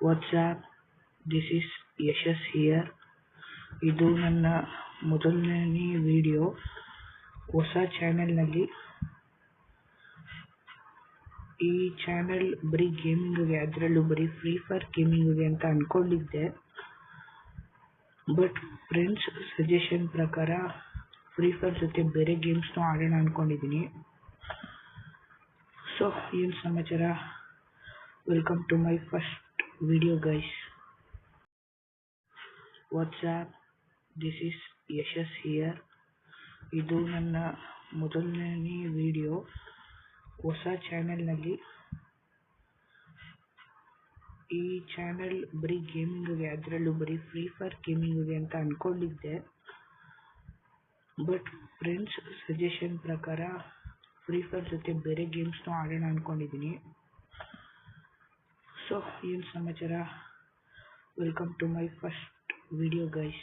What's up this is Yashas here ಇದು ನನ್ನ ಮೊದಲನೇ ವಿಡಿಯೋ ಹೊಸ ಚಾನೆಲ್ನಲ್ಲಿ ಈ ಚಾನೆಲ್ ಬರೀ ಗೇಮಿಂಗಿಗೆ ಅದರಲ್ಲೂ ಬರೀ ಫ್ರೀ ಫೈರ್ ಗೇಮಿಂಗಿಗೆ ಅಂತ ಅಂದ್ಕೊಂಡಿದ್ದೆ ಬಟ್ ಫ್ರೆಂಡ್ಸ್ ಸಜೆಷನ್ ಪ್ರಕಾರ ಫ್ರೀ ಫೈರ್ ಜೊತೆ ಬೇರೆ ಗೇಮ್ಸ್ನೂ ಆಡೋಣ ಅಂದ್ಕೊಂಡಿದ್ದೀನಿ ಸೊ ಏನು ಸಮಾಚಾರ? Welcome to my first video guys up this is Yashas here ಇದು ನನ್ನ ಮೊದಲನೇ ವಿಡಿಯೋ ಹೊಸ ಚಾನೆಲ್ನಲ್ಲಿ ಈ ಚಾನೆಲ್ ಬರೀ ಗೇಮಿಂಗ್ಗೆ ಅದರಲ್ಲೂ ಬರೀ ಫ್ರೀ ಫೈರ್ ಗೇಮಿಂಗ್ಗೆ ಅಂತ ಅಂದ್ಕೊಂಡಿದ್ದೆ ಬಟ್ ಫ್ರೆಂಡ್ಸ್ ಸಜೆಷನ್ ಪ್ರಕಾರ ಫ್ರೀ ಫೈರ್ ಜೊತೆ ಬೇರೆ ಗೇಮ್ಸ್ನೂ ಆಡೋಣ ಅಂದ್ಕೊಂಡಿದ್ದೀನಿ ಸೊ ಏನು ಸಮಾಚಾರ welcome to my first video guys